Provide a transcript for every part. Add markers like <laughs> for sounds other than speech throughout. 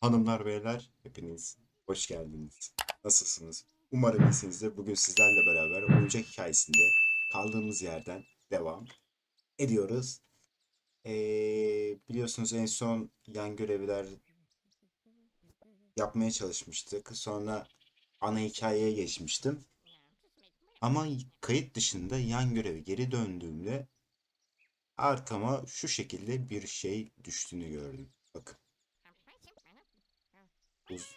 Hanımlar beyler hepiniz hoş geldiniz. Nasılsınız? Umarım iyisinizdir. Bugün sizlerle beraber oyuncak hikayesinde kaldığımız yerden devam ediyoruz. Ee, biliyorsunuz en son yan görevler yapmaya çalışmıştık. Sonra ana hikayeye geçmiştim. Ama kayıt dışında yan göreve geri döndüğümde arkama şu şekilde bir şey düştüğünü gördüm. Bakın. Uz-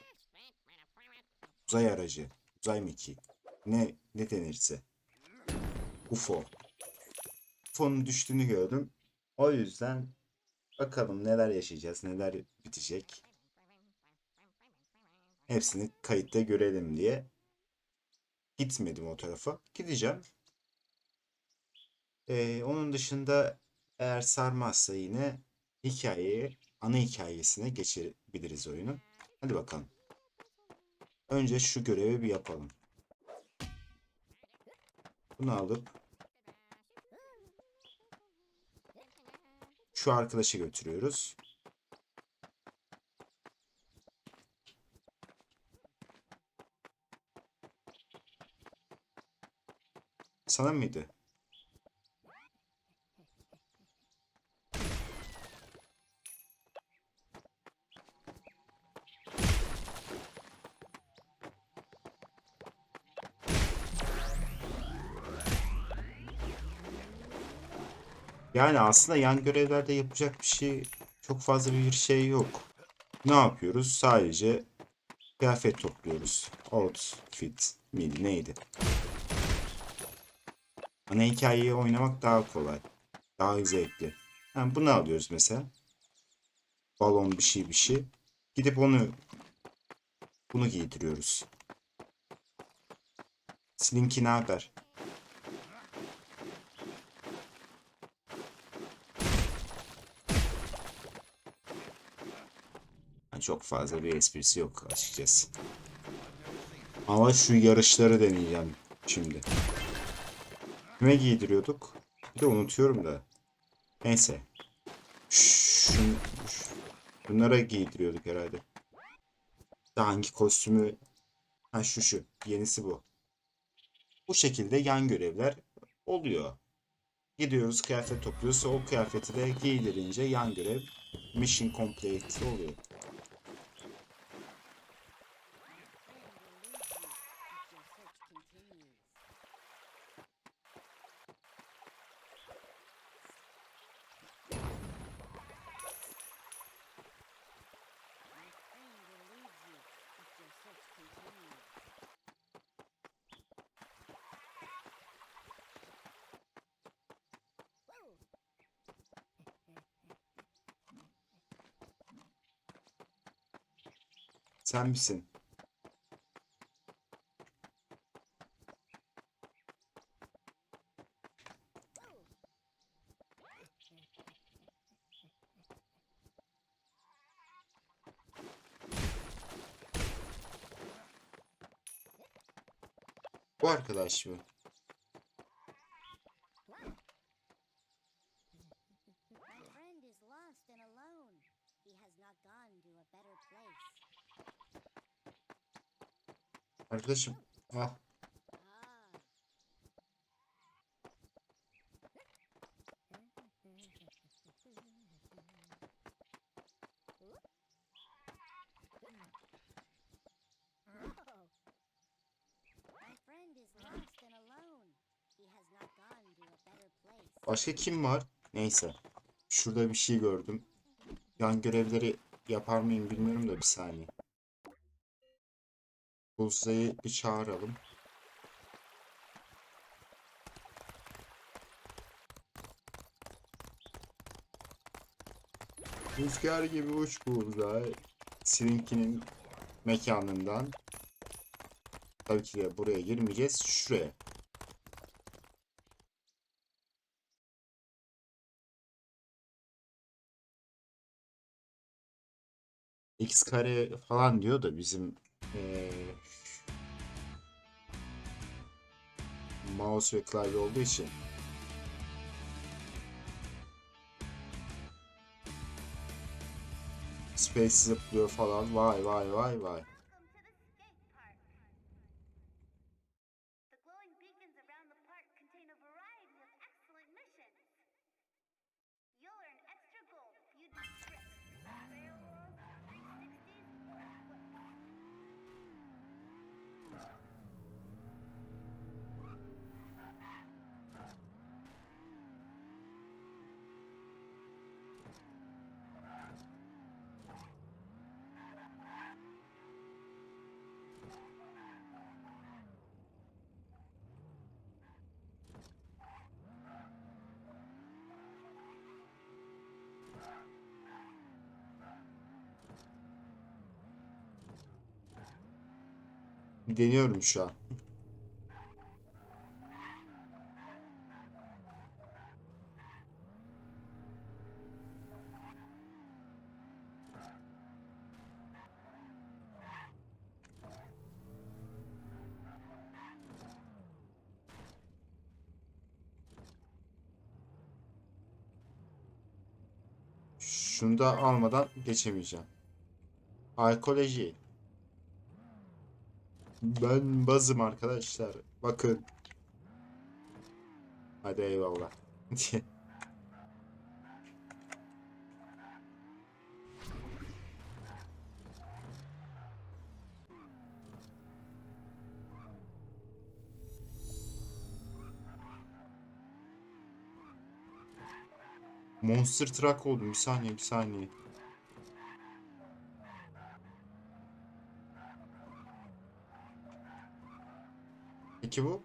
uzay aracı, uzay mekiği, ne ne denirse. UFO. UFO'nun düştüğünü gördüm. O yüzden bakalım neler yaşayacağız, neler bitecek. Hepsini kayıtta görelim diye gitmedim o tarafa. Gideceğim. Ee, onun dışında eğer sarmazsa yine hikayeye, ana hikayesine geçebiliriz oyunu. Hadi bakalım. Önce şu görevi bir yapalım. Bunu alıp şu arkadaşı götürüyoruz. Sana mıydı? Yani aslında yan görevlerde yapacak bir şey çok fazla bir şey yok. Ne yapıyoruz? Sadece kıyafet topluyoruz. Outfit miydi neydi? Ana hikayeyi oynamak daha kolay. Daha zevkli. Yani bunu alıyoruz mesela. Balon bir şey bir şey. Gidip onu bunu giydiriyoruz. Slinky ne haber? Çok fazla bir esprisi yok açıkçası. Ama şu yarışları deneyeceğim şimdi. Kime giydiriyorduk? Bir de unutuyorum da. Neyse. Şun, bunlara giydiriyorduk herhalde. Daha hangi kostümü? Ha şu şu. Yenisi bu. Bu şekilde yan görevler oluyor. Gidiyoruz kıyafet topluyoruz. O kıyafeti de giydirince yan görev mission complete oluyor. Sen misin? Bu arkadaş mı? Better place. Başka kim var? Neyse. Şurada bir şey gördüm. Yan görevleri yapar mıyım bilmiyorum da bir saniye. Buzza'yı bir çağıralım. Rüzgar gibi uç Bullseye. Slinky'nin mekanından. Tabii ki de buraya girmeyeceğiz. Şuraya. X kare falan diyor da bizim eee, mouse ve klavye olduğu için Space zıplıyor falan. Vay vay vay vay. Deniyorum şu an. Şunu da almadan geçemeyeceğim. Alkoloji. Ben bazım arkadaşlar. Bakın. Hadi eyvallah. <laughs> Monster Truck oldum. Bir saniye, bir saniye. Peki bu?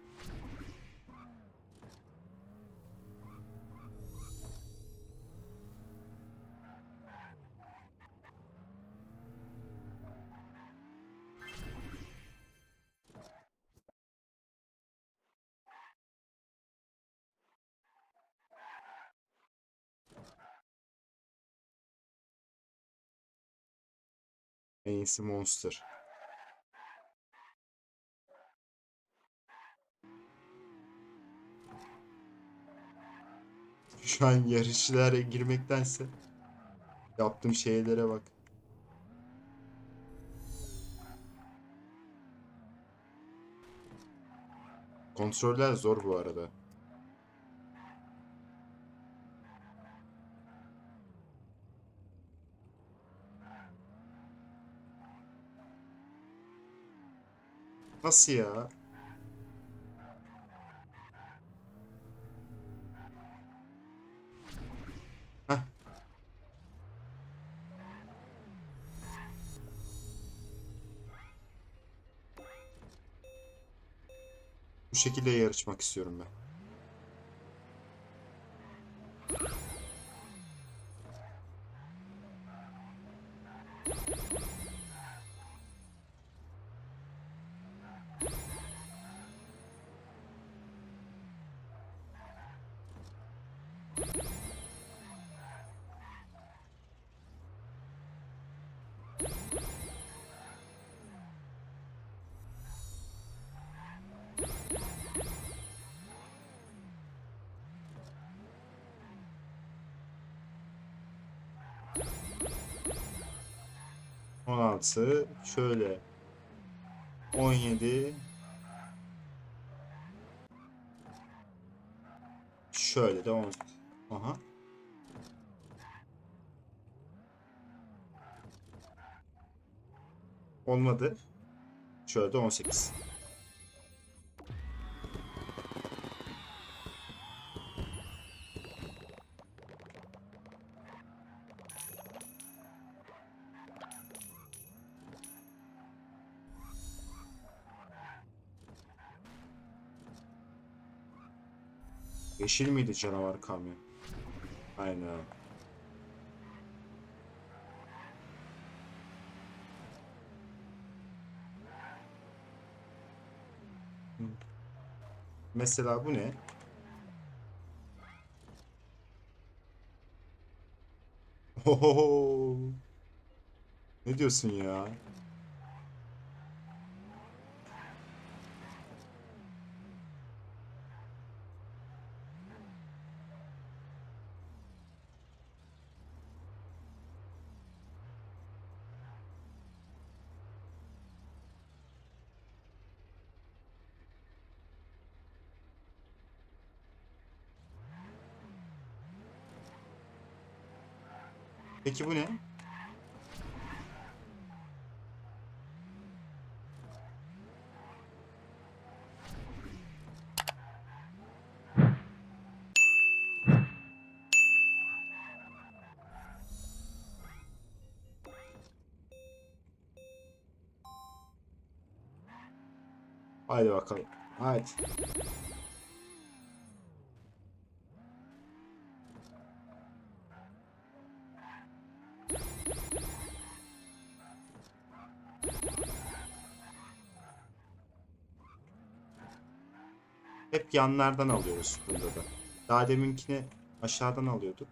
En Monster. Şu an yarışlara girmektense yaptığım şeylere bak. Kontroller zor bu arada. Nasıl ya? Şekilde yarışmak istiyorum ben. On altı şöyle 17 şöyle de 10 Aha. Olmadı. Şöyle de 18. Yeşil miydi canavar kamyon? Aynen. Mesela bu ne? Oho. Ne diyorsun ya? Peki bu ne? Haydi bakalım. Haydi. Yanlardan alıyoruz bunda da. Daha deminkini aşağıdan alıyorduk.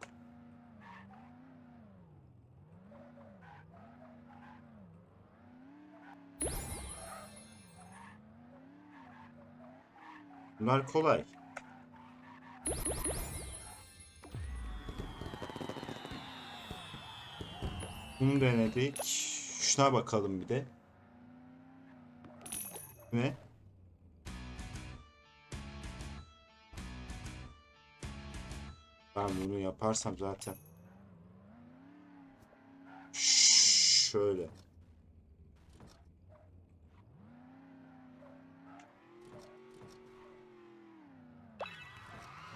Bunlar kolay. Bunu denedik. Şuna bakalım bir de. Ne? Ben bunu yaparsam zaten. Şöyle.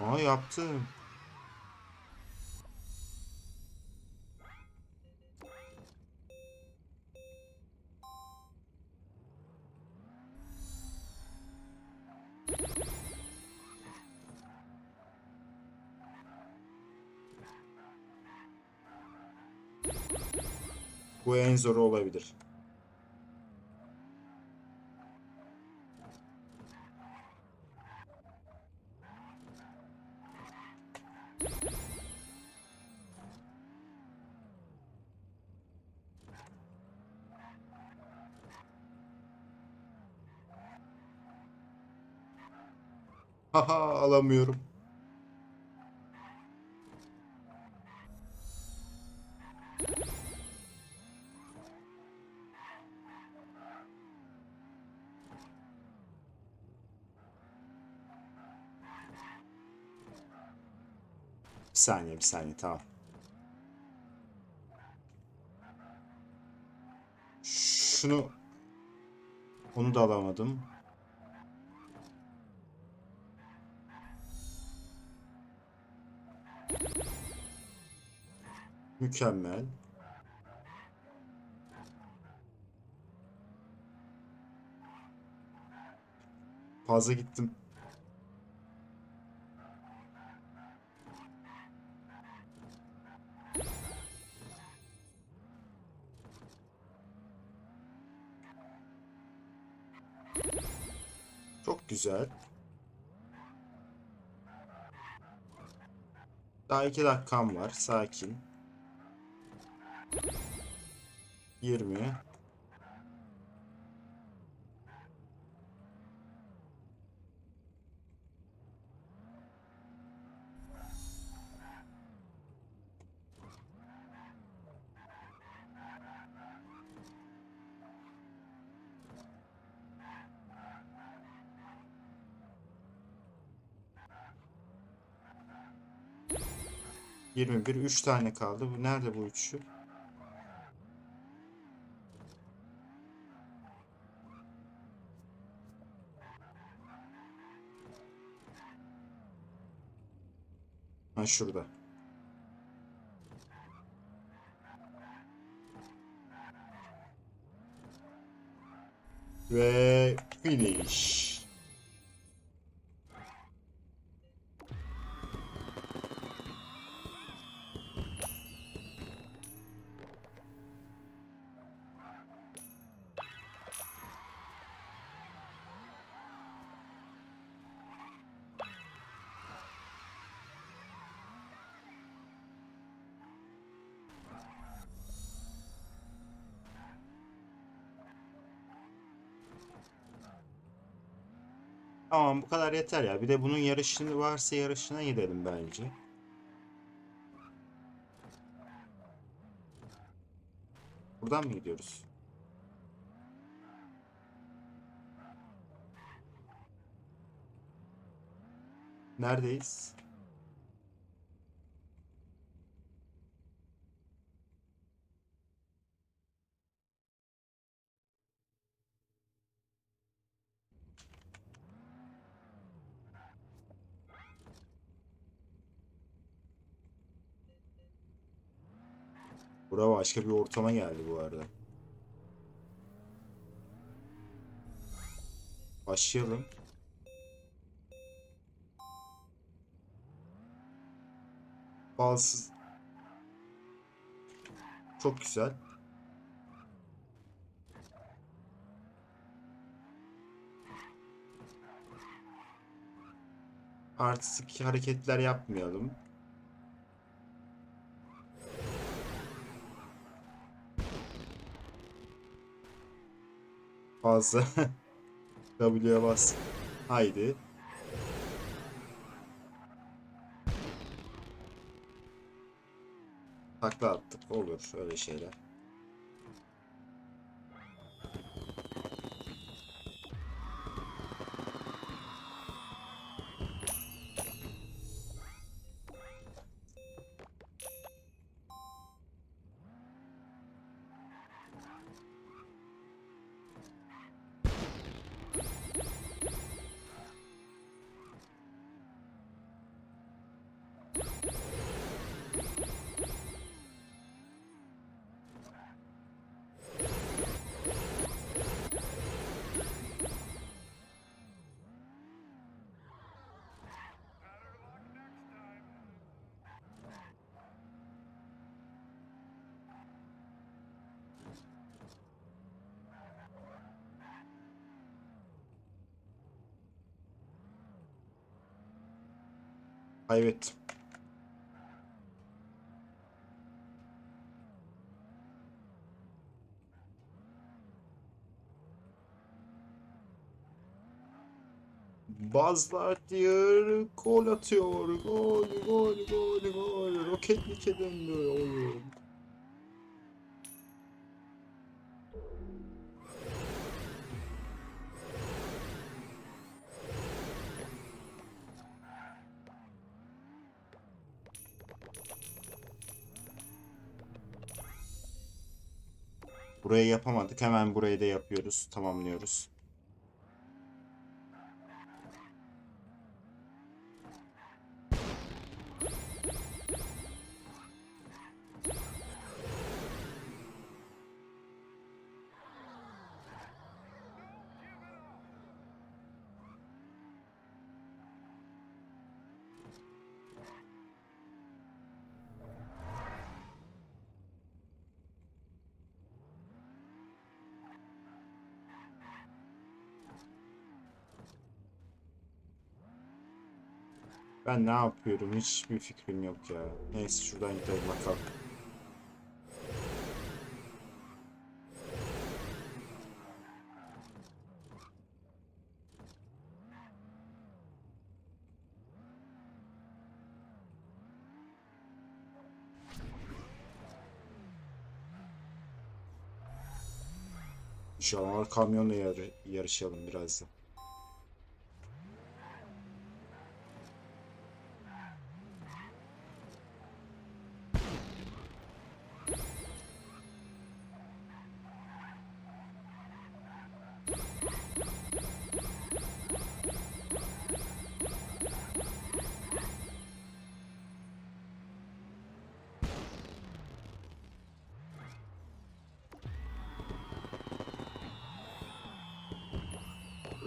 Aa yaptım. Bu en zoru olabilir. Haha alamıyorum. Saniye, bir saniye, tamam. Şunu onu da alamadım. Mükemmel. Fazla gittim. Güzel. Daha iki dakikam var. Sakin. 20. Yirmi bir. Üç tane kaldı. Bu nerede bu üçü? Ha şurada. Ve finish. Tamam bu kadar yeter ya. Bir de bunun yarışını varsa yarışına gidelim bence. Buradan mı gidiyoruz? Neredeyiz? Bura başka bir ortama geldi bu arada. Başlayalım. Balsız. Çok güzel. Artistik hareketler yapmayalım. Fazla. <laughs> W'ye bas. Haydi. Takla attık. Olur öyle şeyler. Kaybettim. Bazlar diyor, gol atıyor, gol, gol, gol, gol, roket like döndü oyun. Burayı yapamadık, hemen burayı da yapıyoruz, tamamlıyoruz. Ben ne yapıyorum hiçbir fikrim yok ya. Neyse şuradan gidelim bakalım. İnşallah kamyonla yarı yarışalım birazdan.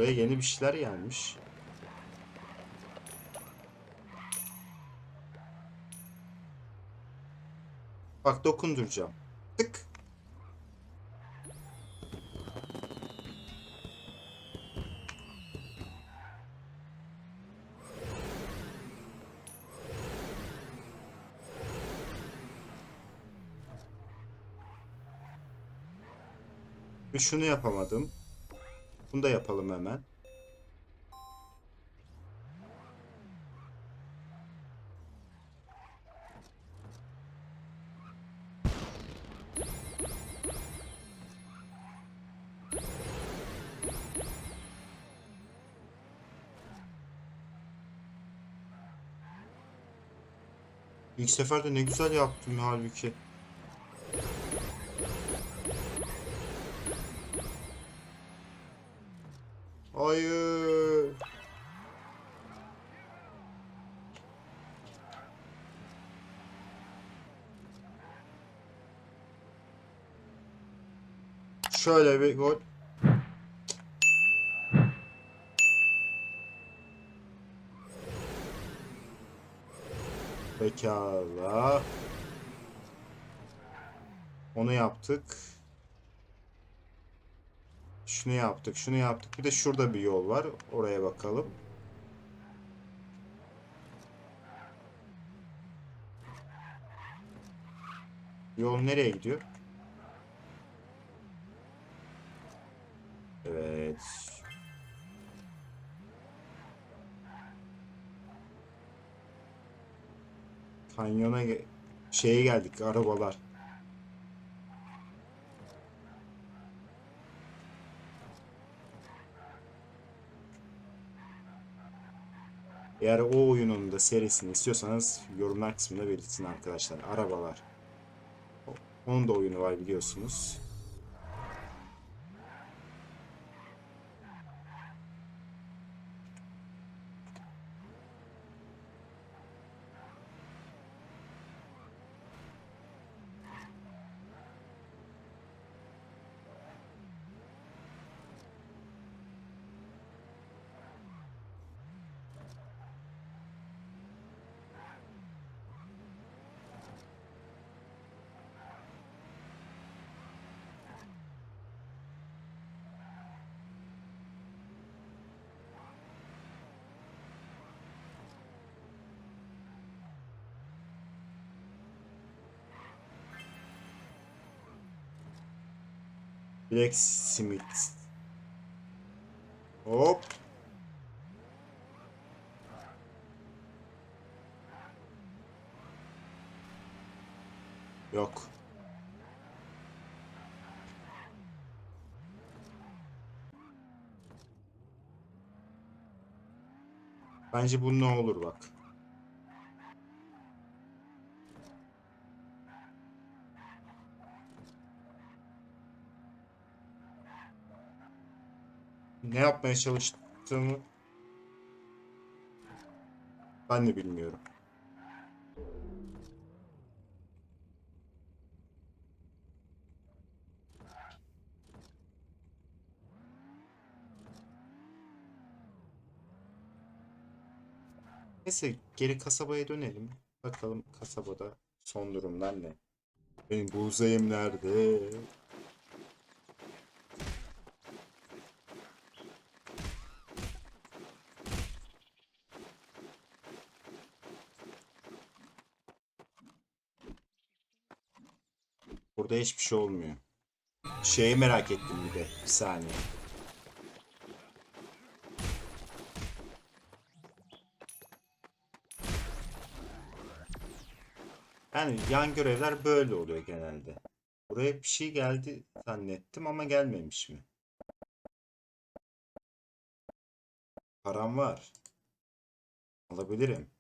Buraya yeni bir şeyler gelmiş. Bak dokunduracağım. Tık. Bir şunu yapamadım. Bunu da yapalım hemen. İlk seferde ne güzel yaptım halbuki. Şöyle bir gol. Pekala. Onu yaptık. Şunu yaptık, şunu yaptık. Bir de şurada bir yol var. Oraya bakalım. Yol nereye gidiyor? Evet. Kanyona şeye geldik arabalar. Eğer o oyunun da serisini istiyorsanız yorumlar kısmında belirtin arkadaşlar. Arabalar. Onun da oyunu var biliyorsunuz. Blacksmith. Hop. Yok. Bence bu ne olur bak. Ne yapmaya çalıştığımı ben de bilmiyorum. Neyse geri kasabaya dönelim. Bakalım kasabada son durumlar ne? Benim buğzayım nerede? Burada hiçbir şey olmuyor. Şeyi merak ettim bir de. Bir saniye. Yani yan görevler böyle oluyor genelde. Buraya bir şey geldi zannettim ama gelmemiş mi? Param var. Alabilirim.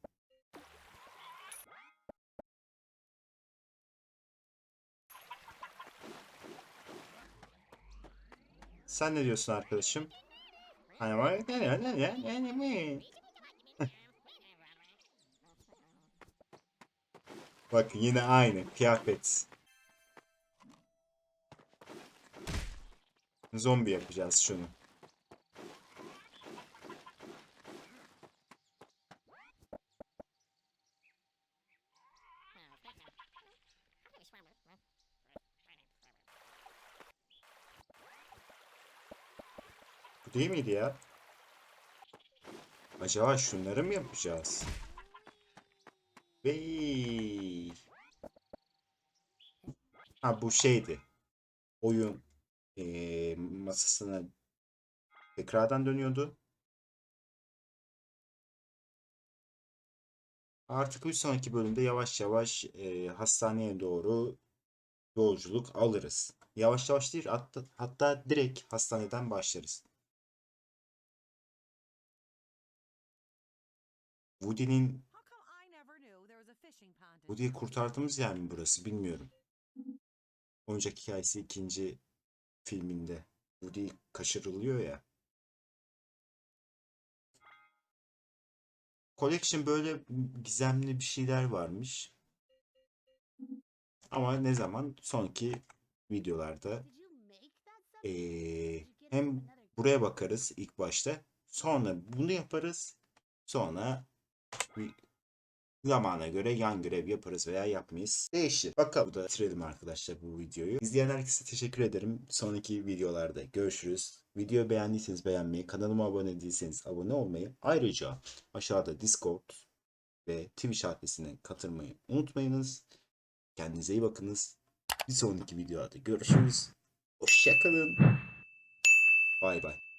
Sen ne diyorsun arkadaşım? Hani var Bak yine aynı kıyafet. Zombi yapacağız şunu. Değil miydi ya? Acaba şunları mı yapacağız? Vey. Ha bu şeydi. Oyun eee masasına tekrardan dönüyordu. Artık bir sonraki bölümde yavaş yavaş eee, hastaneye doğru yolculuk alırız. Yavaş yavaş değil hatta, hatta direkt hastaneden başlarız. İn Woody'yi kurtardığımız yer mi burası bilmiyorum. Oyuncak hikayesi ikinci filminde. Woody kaçırılıyor ya. Collection böyle gizemli bir şeyler varmış. Ama ne zaman? Sonraki videolarda Ee, hem buraya bakarız ilk başta. Sonra bunu yaparız. Sonra zamana göre yan görev yaparız veya yapmayız. Değişir. Bakalım da bitirelim arkadaşlar bu videoyu. İzleyen herkese teşekkür ederim. Sonraki videolarda görüşürüz. Videoyu beğendiyseniz beğenmeyi, kanalıma abone değilseniz abone olmayı, ayrıca aşağıda Discord ve Twitch adresine katılmayı unutmayınız. Kendinize iyi bakınız. Bir sonraki videoda görüşürüz. Hoşçakalın. Bay bay.